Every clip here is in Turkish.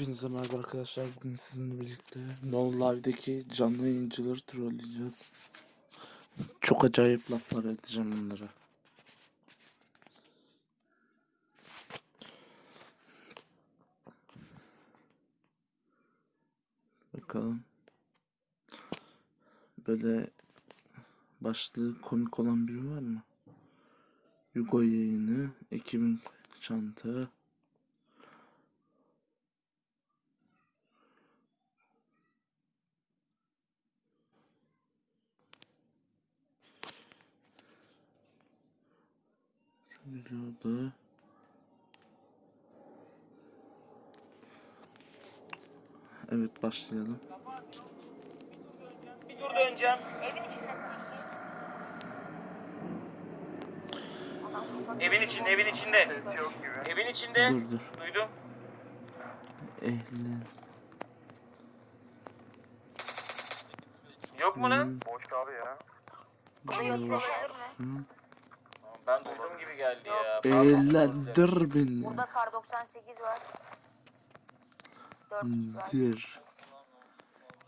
Hepinize merhaba arkadaşlar. Bugün sizinle birlikte No Live'deki canlı yayıncıları trolleyeceğiz. Çok acayip laflar edeceğim onlara. Bakalım. Böyle başlığı komik olan biri var mı? Yugo yayını, Ekim'in çanta. Şurada. Evet başlayalım. Bir tur döneceğim. Evin içinde, evin içinde. Evin içinde. Dur dur. Duydum. Ehlen. Yok mu lan? Boş abi ya. Ben duydum gibi geldi ya. Eğlendir beni. Burada kar 98 var. 4 var. Dir.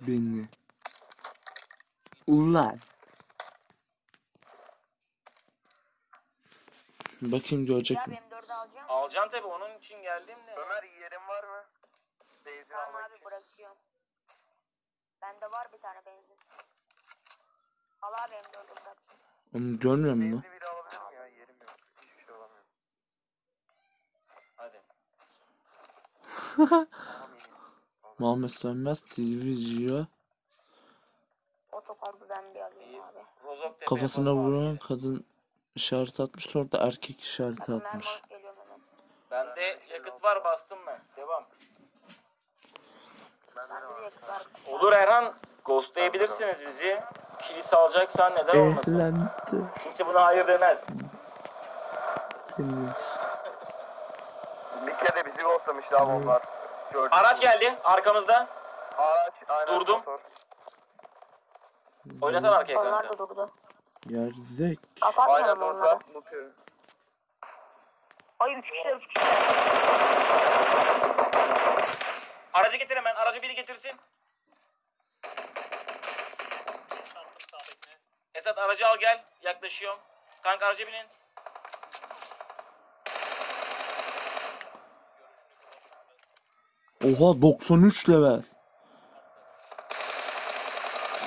Beni. Ulan. Bakayım görecek Ya mi? benim 4'ü alacağım. Tabi onun için geldim de. Ömer yerin var mı? Benzin Tamam almak abi için. bırakıyorum. Bende var bir tane benzin. Al abi benim 4'ü bırak. Onu görmüyor musun? Benzin biri alabilir miyim ya? Yerim yok. Hiçbir şey alamıyorum. Hadi. Tamam iyi. Muhammed Sönmez TV Gio Otokompu ben bir alayım abi. Kafasına vuran kadın işaret atmış sonra da erkek işareti atmış. Bende yakıt var bastım ben. Devam. Olur Erhan. Ghostlayabilirsiniz bizi. Kilise alacaksan neden olmasın? Eğlendi Kimse buna hayır demez. beni. Ghostlamıştı abi onlar. Gördüm. Araç geldi arkamızda. Araç. Aynen. Durdum. motor. Oynasana arkaya Onlar kanka. da durdu. Gerzek. Aynen onları. motor. Motor. Ay 3 kişiler 3 kişiler. Aracı getir hemen. Aracı biri getirsin. Esat aracı al gel. Yaklaşıyorum. Kanka araca binin. Oha 93 level.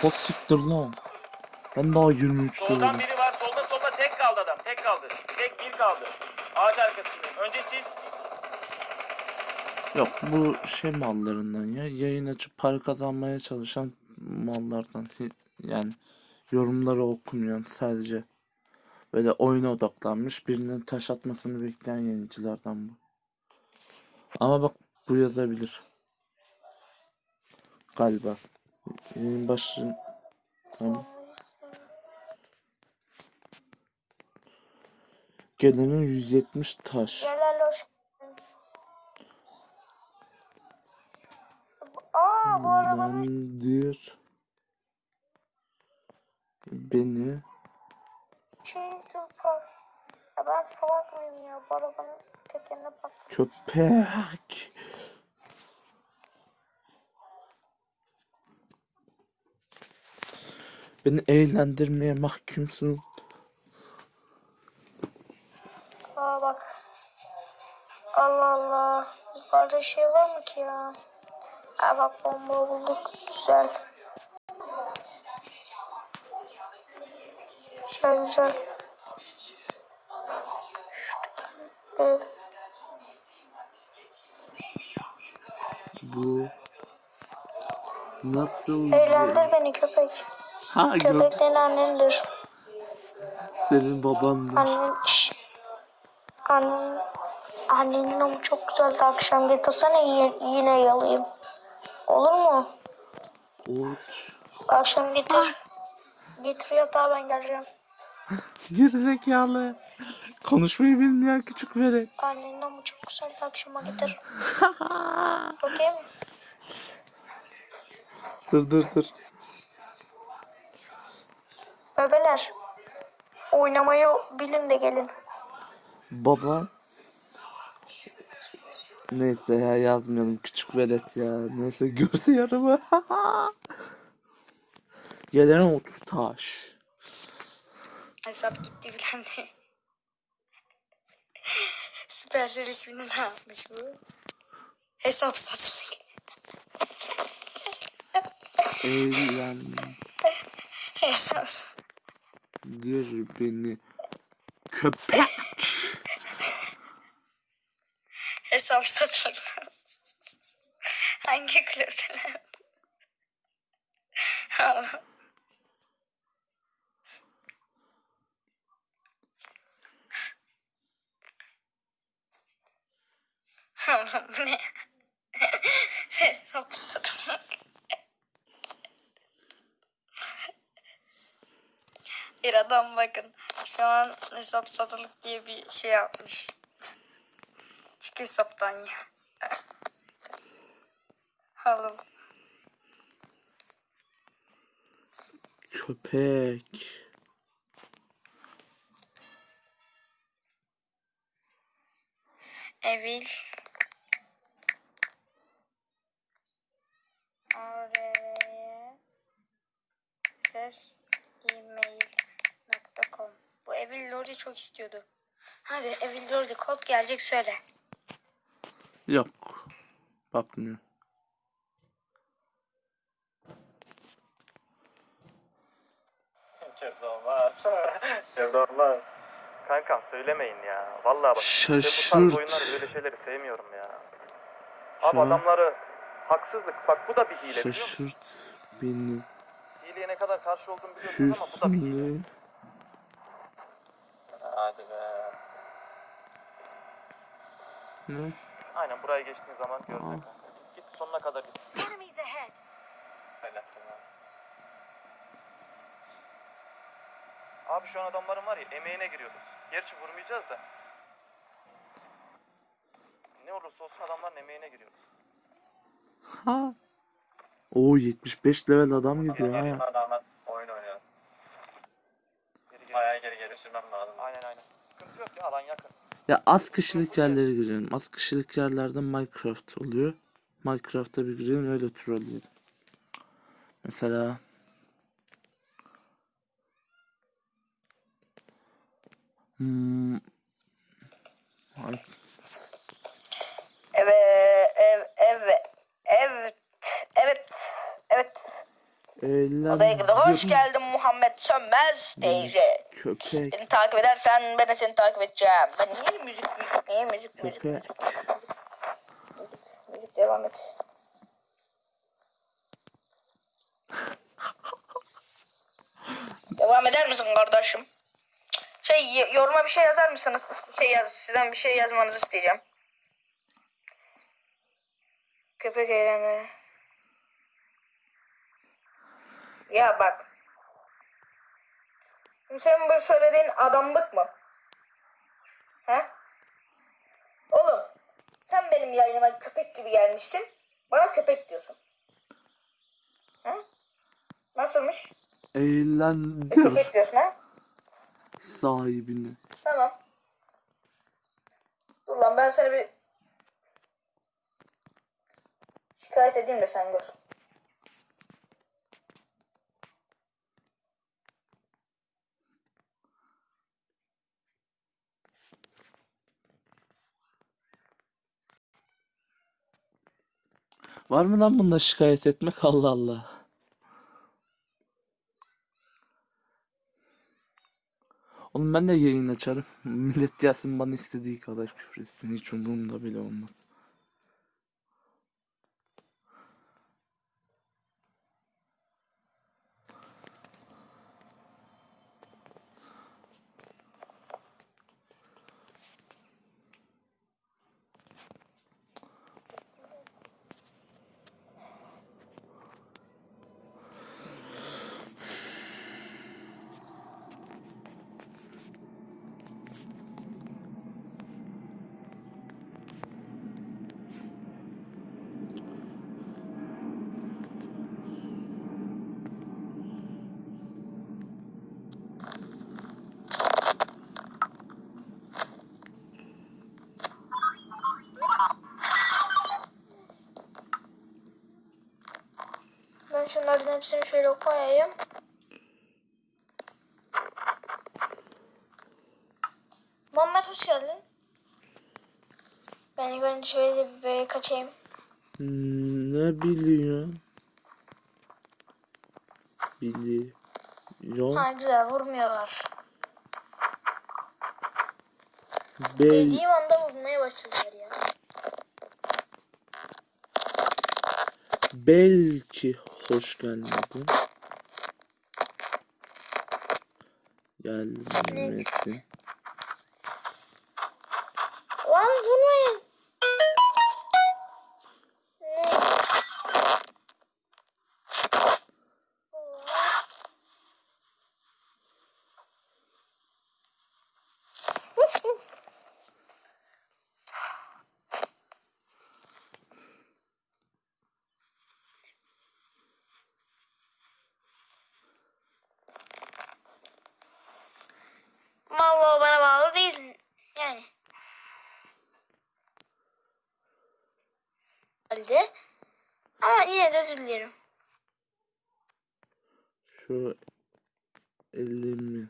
Ha siktir lan. Ben daha 23 Soldan levelim. biri var. Solda solda tek kaldı adam. Tek kaldı. Tek bir kaldı. Ağaç arkasında. Önce siz. Yok bu şey mallarından ya. Yayın açıp para kazanmaya çalışan mallardan. Yani yorumları okumuyan sadece böyle oyuna odaklanmış birinin taş atmasını bekleyen yayıncılardan bu. Ama bak bu yazabilir. Galiba. Yayın başın tamam. Gelenin 170 taş. Yerlerle hoş Aa bu arabanın Landir beni. Ya ben salak mıyım ya? Bu arabanın tekerine bak. köpek. Beni eğlendirmeye mahkumsun. Aa bak. Allah Allah. Yukarıda şey var mı ki ya? Aa bak bomba bulduk. Güzel. Güzel güzel. Evet. Bu nasıl Eğlendir beni köpek. Ha Köpek senin annendir. senin babandır. Annen... Şşş. Annen... Annenin ama çok güzeldi akşam getirsene yine yalayayım. Olur mu? Uç. Akşam getir. Getir yatağa ben geleceğim. Gerizekalı. Konuşmayı bilmeyen küçük velet. Annenin ama çok güzeldi akşama getir. Mi? Dur dur dur. Bebeler. Oynamayı bilin de gelin. Baban Neyse ya yazmayalım küçük velet ya. Neyse gördü yarımı. Gelen 30 taş. Hesap gitti bilen de. Supercell ismini ne yapmış bu? Hesap satılık. Eğlendir Hesap beni. Köpek. Hesap satılık. Hangi kulüpten? Allah. Allah'ım bu ne? Hesap satılık. Bir adam bakın şu an hesap satılık diye bir şey yapmış. Çık hesaptan ya. Allah'ım. Köpek. Evil Oraya ses email.com Bu Evil Lord'u çok istiyordu. Hadi Evil Lord'u kod gelecek söyle. Yok. Bakmıyor. Olmaz. olmaz. Kankam söylemeyin ya. Vallahi bak. ben bu tarz Şaşırt. böyle şeyleri sevmiyorum ya. Abi Şu an- adamları haksızlık. Bak bu da bir hile biliyor musun? Şaşırt beni. Hileye ne kadar karşı olduğumu biliyorsunuz ama bu da bir hile. Hüsnü. Hadi be. Ne? Aynen buraya geçtiğin zaman Aa. kanka. Git sonuna kadar git. Enemies ahead. Abi şu an adamların var ya emeğine giriyoruz. Gerçi vurmayacağız da. Ne olursa olsun adamların emeğine giriyoruz. Ha. Oo 75 level adam gidiyor ha. Geri geri. Sürmem lazım. Aynen aynen. Sıkıntı yok ya alan yakın. Ya az kişilik yerlere girelim. Az kişilik yerlerde Minecraft oluyor. Minecraft'a bir girelim öyle trolleyelim. Mesela Hmm. Ay, Evet, ev, evet, evet, evet, evet. Odaya girdi. Hoş geldin Muhammed Sönmez teyze. Köpek, Seni takip edersen ben de seni takip edeceğim. Ben niye müzik, müzik, niye müzik, müzik, köpek. müzik devam et. devam eder misin kardeşim? Şey yoruma bir şey yazar mısınız? Şey yaz, sizden bir şey yazmanızı isteyeceğim. Köpek eğlenir. Ya bak. Şimdi senin bu söylediğin adamlık mı? He? Oğlum sen benim yayınıma köpek gibi gelmişsin. Bana köpek diyorsun. He? Nasılmış? Eğlendir Köpek diyorsun ha? sahibini. Tamam. Dur lan ben seni bir şikayet edeyim de sen gör. Var mı lan bunda şikayet etmek? Allah Allah. Oğlum ben de yayın açarım. Millet gelsin bana istediği kadar küfür etsin. Hiç umurumda bile olmaz. Hepsini şöyle koyayım. Muhammed hoş geldin. Ben önce şöyle bir böyle kaçayım. Hmm, Ne biliyorsun? Biliyor. Ha güzel vurmuyorlar. Bel, Dediğim anda vurmaya başladılar ya. belki hoş gelmedin. Gelmedin. Lan vurmayın. Ne? Vallahi bana bağlı değil. Yani. halde. Ama yine de özür dilerim. Şu elimi.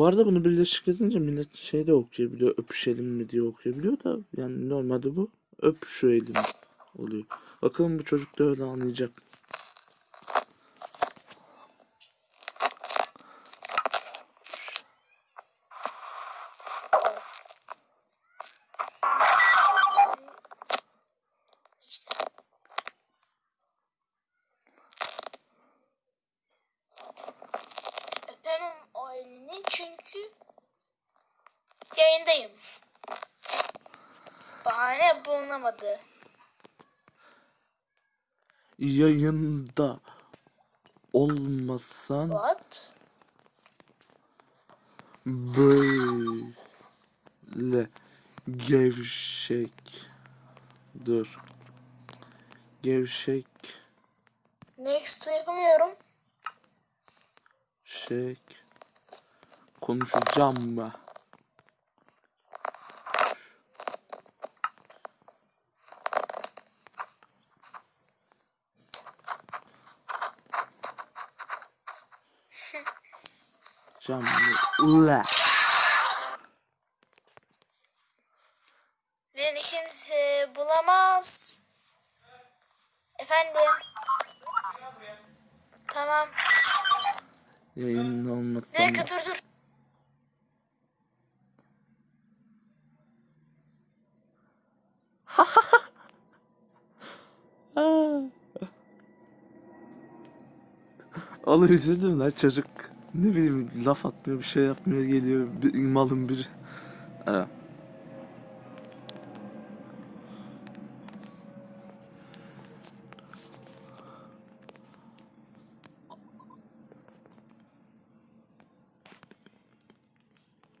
Bu arada bunu birleşik edince millet şey de okuyabiliyor. Öpüşelim mi diye okuyabiliyor da yani normalde bu öp şu elimi oluyor. Bakalım bu çocuk da öyle anlayacak. Öpemem Bulunamadı. Yayında olmasan What? böyle gevşek dur gevşek Next yapamıyorum. şey konuşacağım mı? Cam Ula. Beni kimse bulamaz. Efendim. Tamam. Yayın olmasın. Bir dakika dur dur. Oğlum üzüldüm lan çocuk. Ne bileyim laf atmıyor bir şey yapmıyor geliyor bir, malın biri. Evet.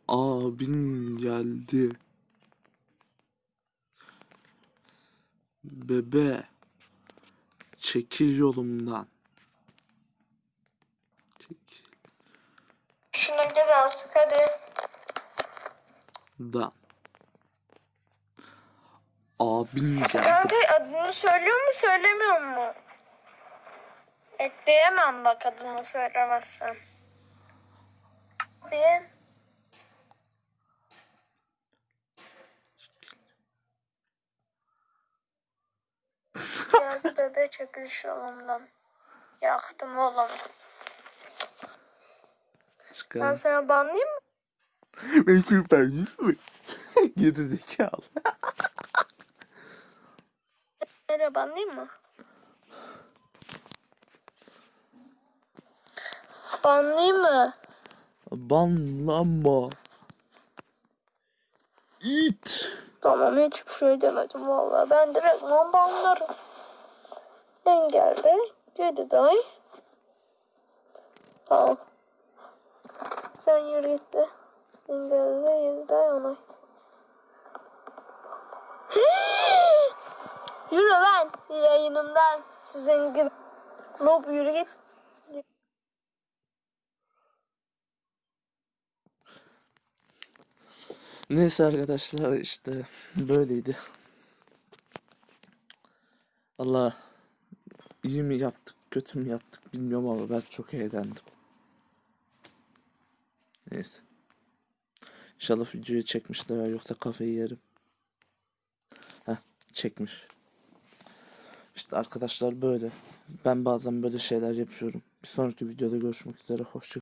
Abin geldi. Bebe. Çekil yolumdan. Şuna gir artık hadi. Da. Abin geldi. Kanka adını söylüyor mu söylemiyor mu? Ekleyemem bak adını söylemezsem. Ben Geldi bebe çekiliş yolumdan. Yaktım oğlum. Ben Çıkar. sana banlayayım mı? Ben süper mi? Geri zekalı. Nereye banlayayım mı? Banlayayım mı? Banlama. İt. Tamam hiçbir şey demedim vallahi. Ben direkt banlarım. Engelde. Gediday. Tamam. Sen yürü git be. Engelde yüzday onay. yürü lan yayınımdan. Sizin gibi. Noob yürü git. Neyse arkadaşlar işte böyleydi. Allah iyi mi yaptık kötü mü yaptık bilmiyorum ama ben çok eğlendim. Neyse. İnşallah videoyu çekmişler yoksa kafayı yerim. Heh çekmiş. İşte arkadaşlar böyle. Ben bazen böyle şeyler yapıyorum. Bir sonraki videoda görüşmek üzere. Hoşça